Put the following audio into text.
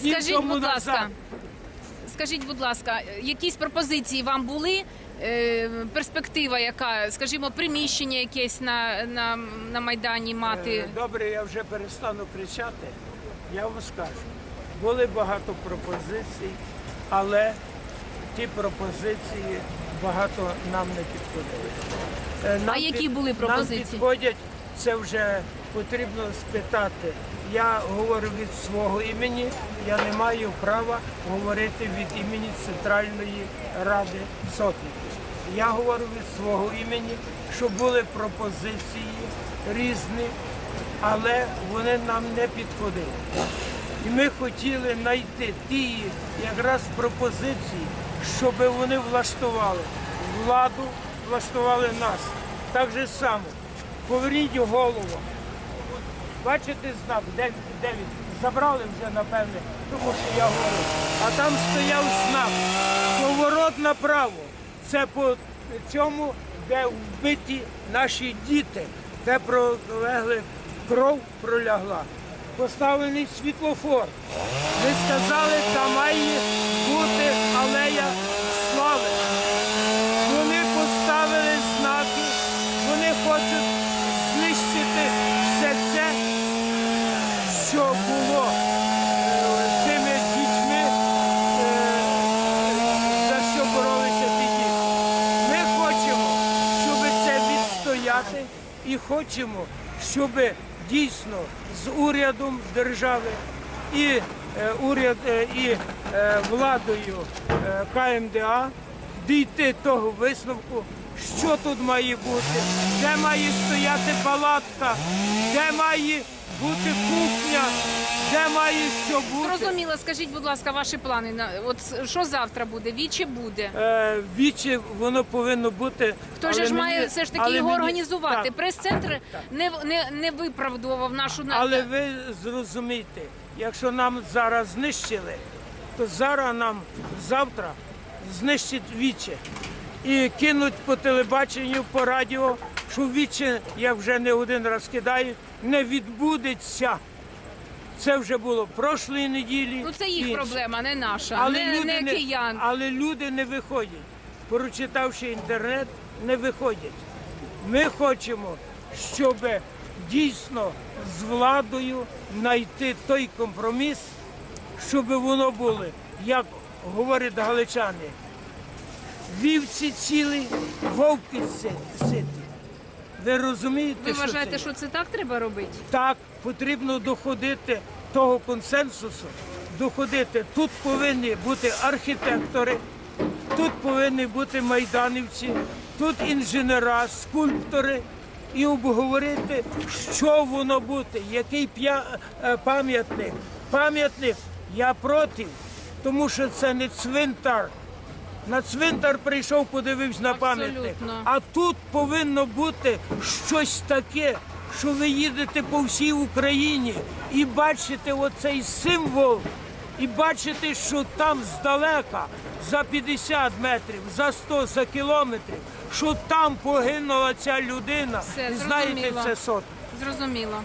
Скажіть, будь ласка, скажіть, будь ласка, якісь пропозиції вам були? Е, Перспектива, яка, скажімо, приміщення якесь на, на, на Майдані мати? Е, Добре, я вже перестану кричати. Я вам скажу. Були багато пропозицій, але ті пропозиції багато нам не підходили. Е, нам А які були пропозиції? Нам підходять, це вже потрібно спитати. Я говорю від свого імені, я не маю права говорити від імені Центральної Ради сотників. Я говорю від свого імені, що були пропозиції різні, але вони нам не підходили. І ми хотіли знайти ті якраз пропозиції, щоб вони влаштували владу, влаштували нас. Так же само. Поверніть голову. Бачите знак, де, де він? Забрали вже, напевне, тому що я говорю. А там стояв знак. Поворот направо. Це по цьому, де вбиті наші діти, де пролегли, кров пролягла. Поставлений світлофор. Ми сказали, там має бути алея слави. Вони поставили знаки, вони хочуть знищити все це, що було. Е, тими дітьми, е, за що боролися ті діти. Ми хочемо, щоб це відстояти і хочемо, щоб дійсно з урядом держави і е, уряд е, і владою КМДА дійти того висновку, що тут має бути, де має стояти палатка, де має бути кухня, де має що бути. Зрозуміло, скажіть, будь ласка, ваші плани на от що завтра буде? Вічі буде? Е, Вічі воно повинно бути. Хто ж мені- має все ж таки його мені- організувати? Так. Прес-центр не, не, не виправдував нашу на- Але ви зрозумійте, якщо нам зараз знищили, то зараз нам завтра знищать віче. І кинуть по телебаченню, по радіо, що віче, як вже не один раз кидають, не відбудеться. Це вже було прошлої неділі. Ну це їх інше. проблема, не наша, Але не, люди не киян. але люди не виходять. Прочитавши інтернет, не виходять. Ми хочемо, щоб дійсно з владою знайти той компроміс, щоб воно було, як говорять галичани, вівці цілі, вовки си- ситі. Ви розумієте, Ви що вважаєте, це? що це так треба робити? Так, потрібно доходити того консенсусу, доходити. Тут повинні бути архітектори, тут повинні бути майданівці, тут інженера, скульптори. І обговорити, що воно буде, який е, пам'ятник. Пам'ятник я проти, тому що це не цвинтар. На цвинтар прийшов, подивився на пам'ятник. Абсолютно. А тут повинно бути щось таке, що ви їдете по всій Україні і бачите оцей символ, і бачите, що там здалека, за 50 метрів, за 100, за кілометрів, що там погинула ця людина. Все, знаєте, зрозуміло. це сот. Зрозуміло.